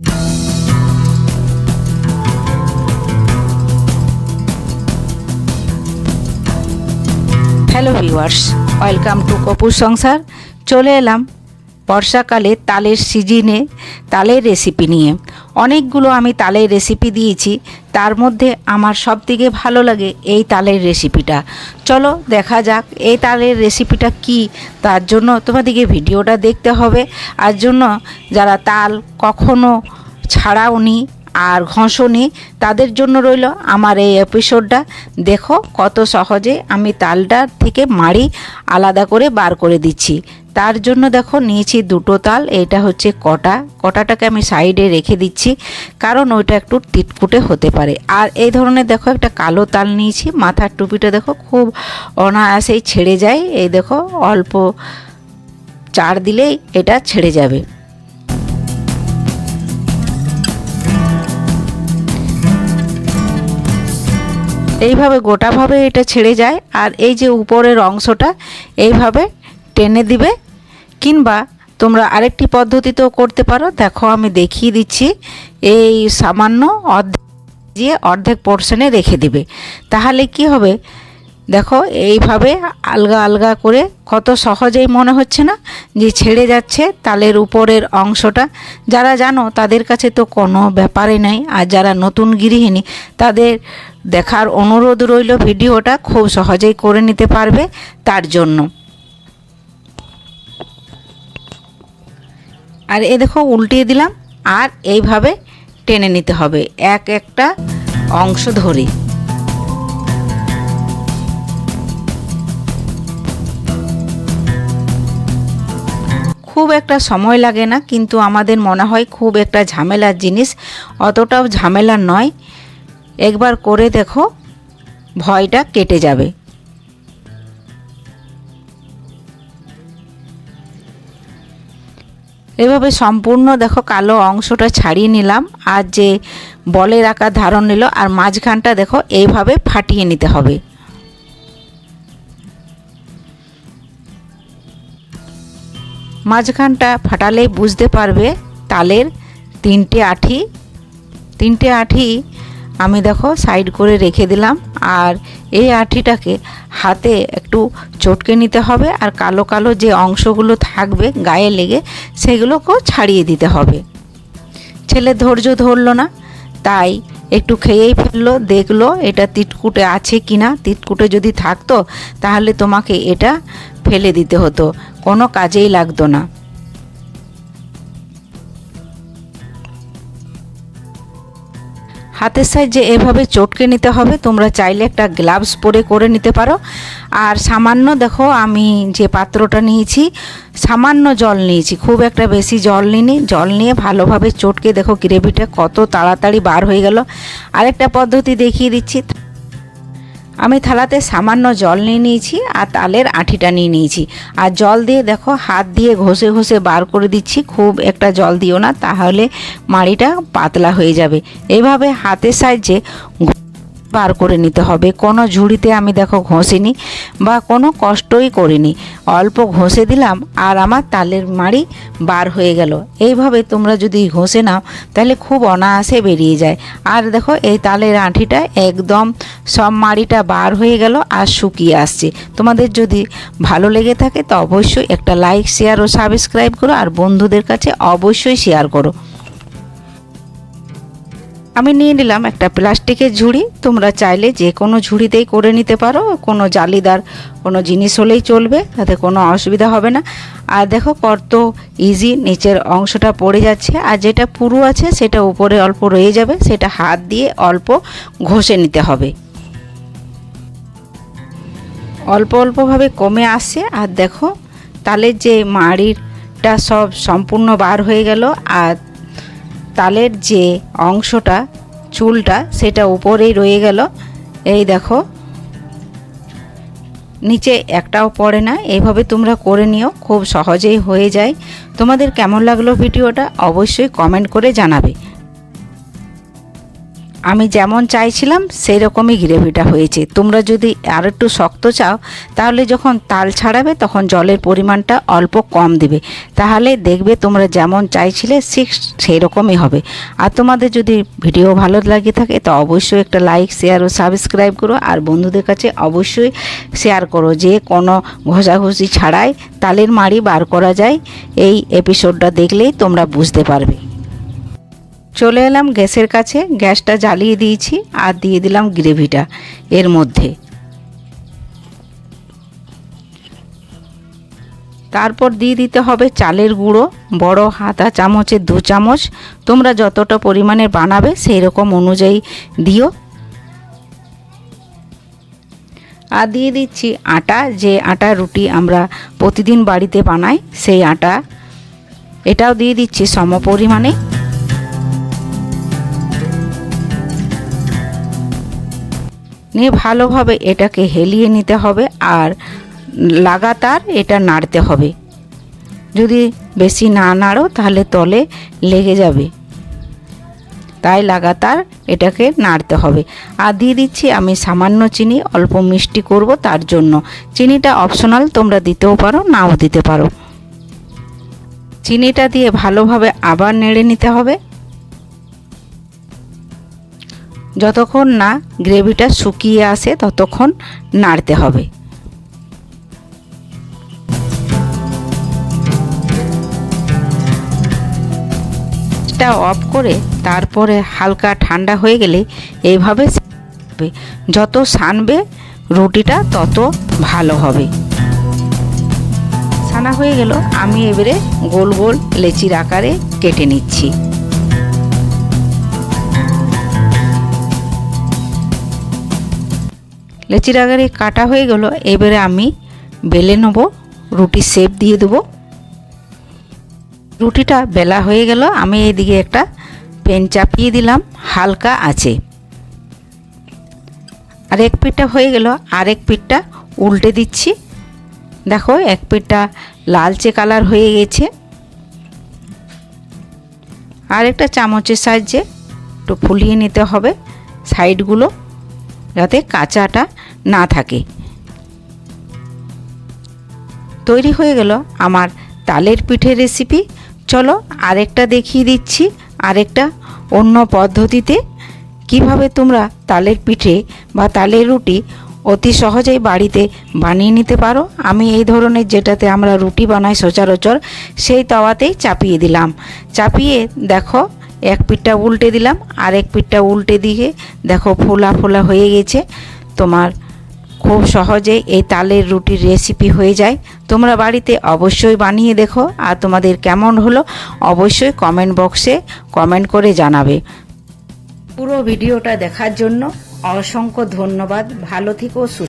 Hello viewers welcome to Kapur Sansar চলে এলাম বর্ষাকালে তালের সিজিনে তালের রেসিপি নিয়ে। অনেকগুলো আমি তালের রেসিপি দিয়েছি। তার মধ্যে আমার সব থেকে ভালো লাগে এই তালের রেসিপিটা চলো দেখা যাক এই তালের রেসিপিটা কি। তার জন্য তোমাদেরকে ভিডিওটা দেখতে হবে। আর জন্য যারা তাল কখনো ছাড়াও নি আর ঘষণি তাদের জন্য রইল আমার এই এপিসোডটা দেখো কত সহজে আমি তালটা থেকে মাড়ি আলাদা করে বার করে দিচ্ছি। তার জন্য দেখো নিয়েছি দুটো তাল, এটা হচ্ছে কটা। কটাটাকে আমি সাইডে রেখে দিচ্ছি, কারণ ওইটা একটু তিটকুটে হতে পারে। আর এই ধরনের দেখো একটা কালো তাল নিয়েছি, মাথার টুপিটা দেখো খুব অনায়াসেই ছেড়ে যায়। এই দেখো অল্প চার দিলেই এটা ছেড়ে যাবে। এইভাবে গোটাভাবে এটা ছেড়ে যায়, আর এই যে উপরের অংশটা এইভাবে টেনে দিবে কিংবা তোমরা আরেকটি পদ্ধতিতেও করতে পারো। দেখো, আমি দেখিয়ে দিচ্ছি। এই সামান্য অর্ধেক দিয়ে অর্ধেক পোর্শনে রেখে দিবে। তাহলে কি হবে? দেখো, এইভাবে আলগা আলগা করে কত সহজেই মনে হচ্ছে না যে ছেড়ে যাচ্ছে তালের উপরের অংশটা। যারা জানো, তাদের কাছে তো কোনো ব্যাপারই নাই। আর যারা নতুন গৃহিণী, তাদের দেখার অনুরোধ রইল, ভিডিওটা খুব সহজেই করে নিতে পারবে তার জন্য। আর এ দেখো উল্টিয়ে দিলাম, আর এইভাবে টেনে নিতে হবে, এক একটা অংশ ধরে। খুব একটা সময় লাগে না, কিন্তু আমাদের মনে হয় খুব একটা ঝামেলার জিনিস, অতটাও ঝামেলা নয়। একবার করে দেখো, ভয়টা কেটে যাবে। এভাবে সম্পূর্ণ দেখো কালো অংশটা ছাড়িয়ে নিলাম আর যে বলের আকার ধারণ নিল আর মাঝখানটা দেখো এইভাবে ফাটিয়ে নিতে হবে। মাঝখানটা ফাটালেই বুঝতে পারবে তালের তিনটে আঠি। তিনটে আঠি আমি দেখো সাইড করে রেখে দিলাম আর এই আঠিটাকে হাতে একটু চটকে নিতে হবে আর কালো কালো যে অংশগুলো থাকবে গায়ে লেগে সেগুলোকেও ছাড়িয়ে দিতে হবে। ছেলে ধৈর্য ধরলো না, তাই একটু খেয়েই ফেলল, দেখল এটা তিটকুটে আছে কি না তিটকুটে যদি থাকতো, তাহলে তোমাকে এটা ফেলে দিতে হতো, কোনো কাজেই লাগতো না। হাতের সাইজে এভাবে চটকে নিতে হবে, তোমরা চাইলে একটা গ্লাভস পরে করে নিতে পারো। আর সামান্য দেখো, আমি যে পাত্রটা নিয়েছি, সামান্য জল নিয়েছি, খুব একটা বেশি জল নিইনি। জল নিয়ে ভালোভাবে চটকে দেখো গ্রেভিটা কত তাড়াতাড়ি বার হয়ে গেল। আরেকটা পদ্ধতি দেখিয়ে দিচ্ছি আমি থালাতে সামান্য জল নিয়ে নিয়েছি আর তালের আঁঠিটা নিয়ে নিয়েছি। আর জল দিয়ে দেখো হাত দিয়ে ঘষে ঘষে বার করে দিচ্ছি, খুব একটা জল দিও না, তাহলে মাড়িটা পাতলা হয়ে যাবে। এভাবে হাতের সাহায্যে বার করে নিতে হবে। কোনো ঝুড়িতে আমি দেখো ঘষিনি বা কোনো কষ্টই করিনি। অল্প ঘষে দিলাম আর আমার তালের মাড়ি বার হয়ে গেল। এইভাবে তোমরা যদি ঘষে নাও, তাহলে খুব অনায়াসে বেরিয়ে যায়। আর দেখো এই তালের আঁঠিটা একদম সব মাড়িটা বার হয়ে গেল আর শুকিয়ে আসছে। তোমাদের যদি ভালো লেগে থাকে তো অবশ্যই একটা লাইক শেয়ার ও সাবস্ক্রাইব করো। আর বন্ধুদের কাছে অবশ্যই শেয়ার করো। আমি নিয়ে নিলাম একটা প্লাস্টিকের ঝুড়ি। তোমরা চাইলে যে কোনো ঝুড়িতেই করে নিতে পারো। কোনো জালিদার কোনো জিনিস হলেই চলবে, তাতে কোনো অসুবিধা হবে না। আর দেখো কত ইজি নিচের অংশটা পড়ে যাচ্ছে। আর যেটা পুরু আছে, সেটা উপরে অল্প রয়ে যাবে। সেটা হাত দিয়ে অল্প ঘষে নিতে হবে। অল্প অল্পভাবে কমে আসছে আর দেখো, তালের যে মাড়িটা সব সম্পূর্ণ বার হয়ে গেল। আর তালের যে অংশটা, চুলটা, সেটা উপরেই রয়ে গেল। এই দেখো। নিচে একটাও পড়ে না। এইভাবে তোমরা করে নিও, খুব সহজেই হয়ে যায়। তোমাদের কেমন লাগল ভিডিওটা অবশ্যই কমেন্ট করে জানাবে। আমি যেমন চাইছিলাম সেই রকমই গ্রেভিটা হয়েছে। তোমরা যদি আর একটু শক্ত চাও, তাহলে যখন তাল ছাড়াবে, তখন জলের পরিমাণটা অল্প কম দিবে। তাহলে দেখবে তোমরা যেমন চাইছিলে, ঠিক সেই রকমই হবে। আর তোমাদের যদি ভিডিও ভালো লাগে থাকে, তো অবশ্যই একটা লাইক শেয়ার ও সাবস্ক্রাইব করো। আর বন্ধুদের কাছে অবশ্যই শেয়ার করো যে কোনো ঘষাঘষি ছাড়াই তালের মাড়ি বার করা যায়। এই এপিসোডটা দেখলেই তোমরা বুঝতে পারবে। চলে এলাম গ্যাসের কাছে, গ্যাসটা জ্বালিয়ে দিয়েছি আর দিয়ে দিলাম গ্রেভিটা এর মধ্যে। তারপর দিয়ে দিতে হবে চালের গুঁড়ো, বড় হাতা চামচের দু চামচ। তোমরা যতটা পরিমাণে বানাবে সেই রকম অনুযায়ী দিও। আর দিয়ে দিচ্ছি আটা, যে আটা রুটি আমরা প্রতিদিন বাড়িতে বানাই, সেই আটা। এটাও দিয়ে দিচ্ছি সম পরিমাণে নিয়ে ভালোভাবে এটাকে হেলিয়ে নিতে হবে আর লাগাতার এটা নাড়তে হবে। যদি বেশি না নাড়ো তাহলে তলে লেগে যাবে। তাই লাগাতার এটাকে নাড়তে হবে। আর দিয়ে দিচ্ছি আমি সামান্য চিনি, অল্প মিষ্টি করব তার জন্য। চিনিটা অপশনাল, তোমরা দিতেও পারো, নাও দিতে পারো। চিনিটা দিয়ে ভালোভাবে আবার নেড়ে নিতে হবে। যতক্ষণ না গ্রেভিটা শুকিয়ে আসে, ততক্ষণ নাড়তে হবে। এটা অফ করে তারপরে হালকা ঠান্ডা হয়ে গেলে এইভাবে যত সানবে রুটিটা, তত ভালো হবে। সানা হয়ে গেল, আমি এবারে গোল গোল লেচির আকারে কেটে নিচ্ছি। লেচির আকারে কাটা হয়ে গেল, এবারে আমি বেলে নেব রুটি শেপ দিয়ে দেবো। রুটিটা বেলা হয়ে গেল, আমি এদিকে একটা পেন চাপিয়ে দিলাম, হালকা আছে। আর এক পিঠটা হয়ে গেল আর এক পিঠটা উল্টে দিচ্ছি। দেখো, এক পিঠটা লালচে কালার হয়ে গেছে। আর একটা চামচের সাহায্যে একটু ফুলিয়ে নিতে হবে সাইডগুলো যাতে কাঁচাটা না থাকে। তৈরি হয়ে গেল আমার তালের পিঠের রেসিপি চলো আরেকটা দেখিয়ে দিচ্ছি, আরেকটা অন্য পদ্ধতিতে। কীভাবে তোমরা তালের পিঠে বা তালের রুটি অতি সহজেই বাড়িতে বানিয়ে নিতে পারো, আমি এই ধরনের যেটাতে আমরা রুটি বানাই সচরাচর, সেই তাওয়াতেই চাপিয়ে দিলাম। চাপিয়ে দেখো এক পিঠটা উল্টে দিলাম, আর এক পিঠটা উল্টে দিয়ে দেখো ফোলা ফোলা হয়ে গেছে। তোমার খুব সহজে এই তালের রুটির রেসিপি হয়ে যায়। তোমরা বাড়িতে অবশ্যই বানিয়ে দেখো, আর তোমাদের কেমন হলো অবশ্যই কমেন্ট বক্সে কমেন্ট করে জানাবে। পুরো ভিডিওটা দেখার জন্য অসংখ্য ধন্যবাদ। ভালো থেকো।